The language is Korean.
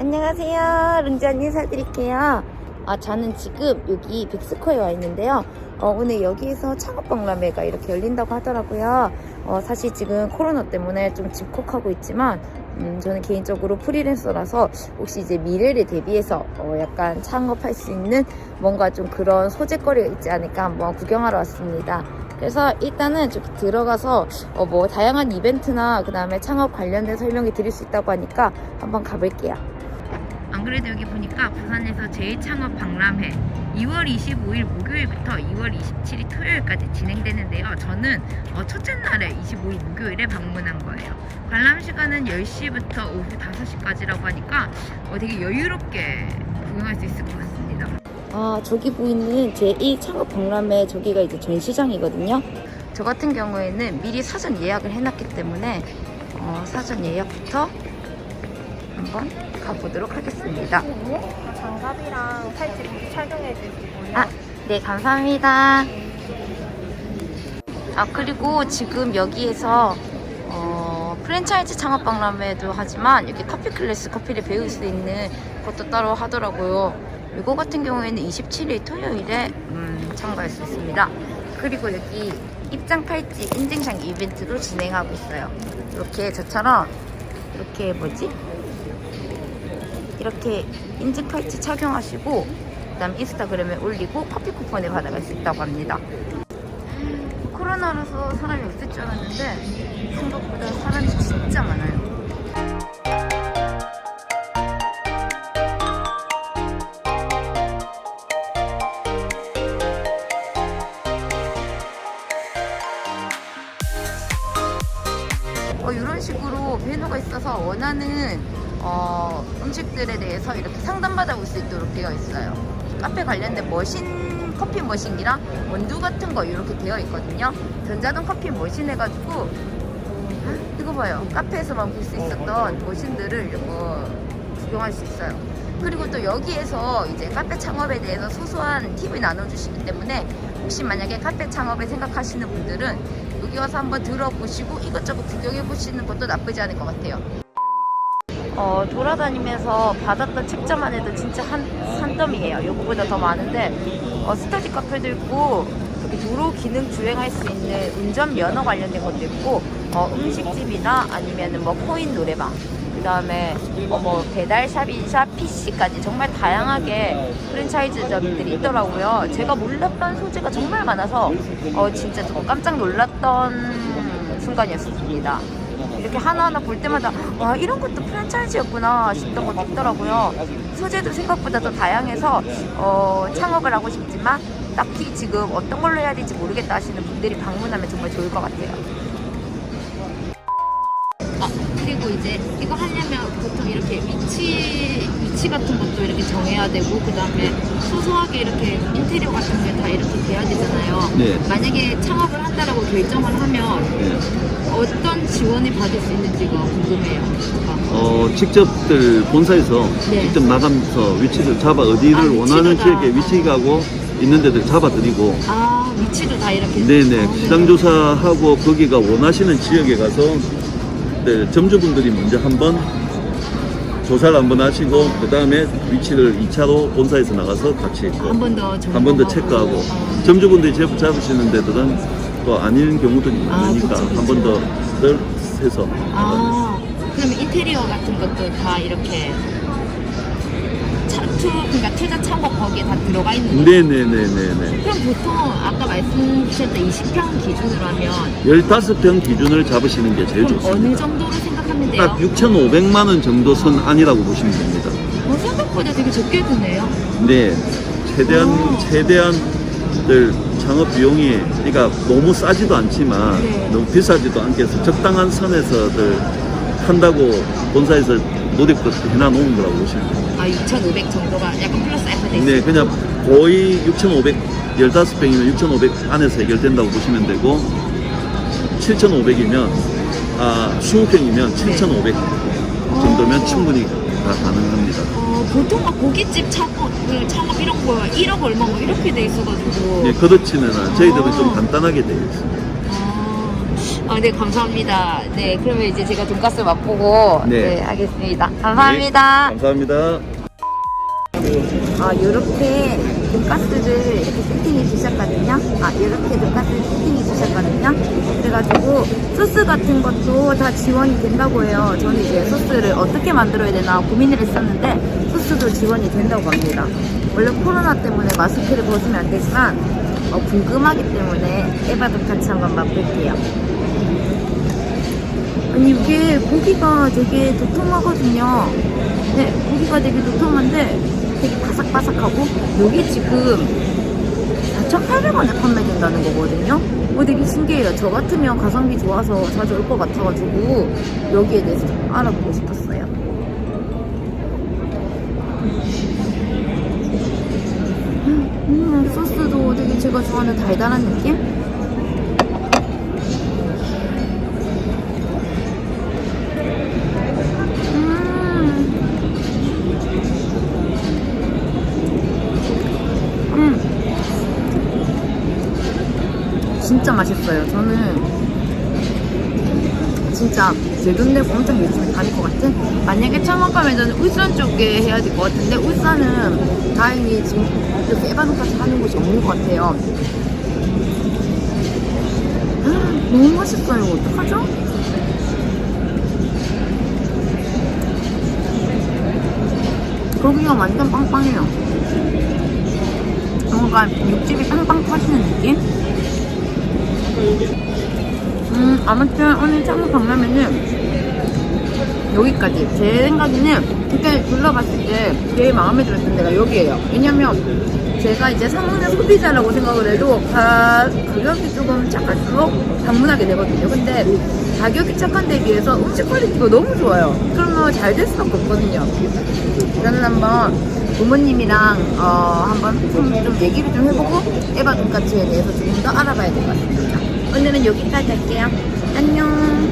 안녕하세요. 룽지 언니 인사드릴게요. 아, 저는 지금 여기 백스코에 와 있는데요. 어, 오늘 여기에서 창업박람회가 이렇게 열린다고 하더라고요. 어, 사실 지금 코로나 때문에 좀 집콕하고 있지만, 음, 저는 개인적으로 프리랜서라서 혹시 이제 미래를 대비해서 어, 약간 창업할 수 있는 뭔가 좀 그런 소재거리가 있지 않을까 한번 구경하러 왔습니다. 그래서 일단은 좀 들어가서 어, 뭐 다양한 이벤트나 그 다음에 창업 관련된 설명이 드릴 수 있다고 하니까 한번 가볼게요. 안 그래도 여기 보니까 부산에서 제일창업 박람회 2월 25일 목요일부터 2월 27일 토요일까지 진행되는데요. 저는 어, 첫째 날에 25일 목요일에 방문한 거예요. 관람 시간은 10시부터 오후 5시까지라고 하니까 어, 되게 여유롭게 구경할 수 있을 것 같습니다. 아, 저기 보이는 제1 창업 박람회 저기가 이제 전시장이거든요. 저 같은 경우에는 미리 사전 예약을 해놨기 때문에 어, 사전 예약부터 한번 가보도록 하겠습니다. 장갑이랑 팔찌 모두 착용해 주시고요. 아, 네, 감사합니다. 아, 그리고 지금 여기에서 어, 프랜차이즈 창업 박람회도 하지만 여기 커피 클래스 커피를 배울 수 있는 것도 따로 하더라고요. 이거 같은 경우에는 27일 토요일에 음, 참가할 수 있습니다. 그리고 여기 입장 팔찌 인증샷 이벤트도 진행하고 있어요. 이렇게 저처럼 이렇게 뭐지? 이렇게 인증 팔찌 착용하시고 그다음 인스타그램에 올리고 커피 쿠폰을 받아갈 수 있다고 합니다. 코로나라서 사람이 없을 줄 알았는데 생각보다 사람이 진짜 많아요. 어, 이런 식으로 메뉴가 있어서 원하는 어, 음식들에 대해서 이렇게 상담받아볼 수 있도록 되어 있어요. 카페 관련된 머신, 커피 머신기랑 원두 같은 거 이렇게 되어 있거든요. 전자동 커피 머신 해가지고 아, 이거 봐요. 카페에서만 볼 수 있었던 머신들을 이거 구경할 수 있어요. 그리고 또 여기에서 이제 카페 창업에 대해서 소소한 팁을 나눠주시기 때문에 혹시 만약에 카페 창업을 생각하시는 분들은 여기 와서 한번 들어보시고 이것저것 구경해 보시는 것도 나쁘지 않을 것 같아요. 어, 돌아다니면서 받았던 책자만 해도 진짜 한 산더미예요. 요거보다 더 많은데 어, 스터디 카페도 있고 여기 도로 기능 주행할 수 있는 운전 면허 관련된 것도 있고 어, 음식집이나 아니면은 뭐 코인 노래방 그 다음에 어, 뭐 배달 샵, 인샵, PC까지 정말 다양하게 프랜차이즈점들이 있더라고요. 제가 몰랐던 소재가 정말 많아서 어, 진짜 저 깜짝 놀랐던 순간이었습니다. 이렇게 하나하나 볼 때마다 와 이런 것도 프랜차이즈였구나 싶던 것도 있더라고요. 소재도 생각보다 더 다양해서 어, 창업을 하고 싶지만 딱히 지금 어떤 걸로 해야 될지 모르겠다 하시는 분들이 방문하면 정말 좋을 것 같아요. 그리고 이제 이거 하려면 보통 이렇게 위치 위치 같은 것도 이렇게 정해야 되고 그 다음에 소소하게 이렇게 인테리어 같은 게 다 이렇게 돼야 되잖아요. 네. 만약에 창업을 한다라고 결정을 하면 네. 어떤 지원을 받을 수 있는지가 궁금해요. 어, 직접들 본사에서 네. 직접 나가면서 위치를 잡아 어디를 아, 원하는 다. 지역에 위치가고 있는 데들 잡아드리고 아 위치도 다 이렇게. 네네 어, 시장 조사하고 거기가 원하시는 지역에 가서 네, 점주분들이 먼저 한번 조사를 한번 하시고 그 다음에 위치를 2차로 본사에서 나가서 같이 한 번 더 한 번 더 체크하고. 점주분들이 제보 잡으시는 데들은 또 아닌 경우들이 아, 많으니까 그쵸, 그쵸. 한 번 더 해서. 아 그러면 인테리어 같은 것도 다 이렇게 차, 투 그러니까 투자 창업 거기에 다 들어가 있는 거예요? 네네네네네 그럼 보통 아까 말씀 주셨던 20평 기준으로 하면 15평 기준을 잡으시는 게 제일 그럼 어느 좋습니다. 정도로 생각하면 돼요? 딱 6,500만 원 정도 선 안이라고 보시면 됩니다. 어, 생각보다 되게 적게 드네요. 네, 최대한 오. 최대한들 창업 비용이 그러니까 너무 싸지도 않지만 네. 너무 비싸지도 않게 해서 적당한 선에서들 한다고 본사에서 노력도 해놔 놓은 거라고 보시면 됩니다. 아2,500 정도가 약간 플러스 알파 돼 있어요. 네, 그냥 거의 6,500 15평이면 6,500 안에서 해결된다고 보시면 되고 7,500이면 아 20평이면 7,500 정도면 어. 충분히 다 가능합니다. 어, 보통 막 고깃집 창업, 그 창업 이런 거 1억 얼마 뭐 이렇게 돼 있어가지고 예, 그렇지는 않아요. 저희들은 어. 좀 간단하게 되어 있습니다. 아, 네, 감사합니다. 네, 그러면 이제 제가 돈가스 맛보고 네. 네, 하겠습니다. 감사합니다. 네, 감사합니다. 아, 요렇게 돈가스를 이렇게 세팅해 주셨거든요. 아, 요렇게 돈가스를 세팅해 주셨거든요. 그래가지고 소스 같은 것도 다 지원이 된다고 해요. 저는 이제 소스를 어떻게 만들어야 되나 고민을 했었는데 소스도 지원이 된다고 합니다. 원래 코로나 때문에 마스크를 벗으면 안 되지만 어, 궁금하기 때문에 에바 돈까스 한번 맛볼게요. 아니 이게 고기가 되게 도톰하거든요. 네, 고기가 되게 도톰한데 되게 바삭바삭하고 여기 지금 4,800원에 판매된다는 거거든요. 어, 되게 신기해요. 저 같으면 가성비 좋아서 자주 올 것 같아가지고 여기에 대해서 좀 알아보고 싶었어요. 음, 소스도 되게 제가 좋아하는 달달한 느낌? 진짜 맛있어요. 저는 진짜 제돈 내고 엄청 열심히 다닐 것 같아. 만약에 창업하면 울산 쪽에 해야 될 것 같은데 울산은 다행히 지금 이렇게 에바노까지 하는 곳이 없는 것 같아요. 음, 너무 맛있어요. 어떡하죠? 고기가 완전 빵빵해요. 뭔가 육즙이 빵빵 터지는 느낌? 음, 아무튼 오늘 창업 박람회는 여기까지. 제 생각에는 그때 둘러봤을 때 제일 마음에 들었던 데가 여기예요. 왜냐면 제가 이제 사먹는 소비자라고 생각을 해도 가, 가격이 조금 착할수록 방문하게 되거든요. 근데 가격이 착한 데 비해서 음식 퀄리티가 너무 좋아요. 그러면 잘 될 수밖에 없거든요. 저는 한번 부모님이랑 어, 한번 좀, 좀 얘기를 좀 해보고 에바 돈까스에 대해서 조금 더 알아봐야 될 것 같습니다. 오늘은 여기까지 할게요. 안녕.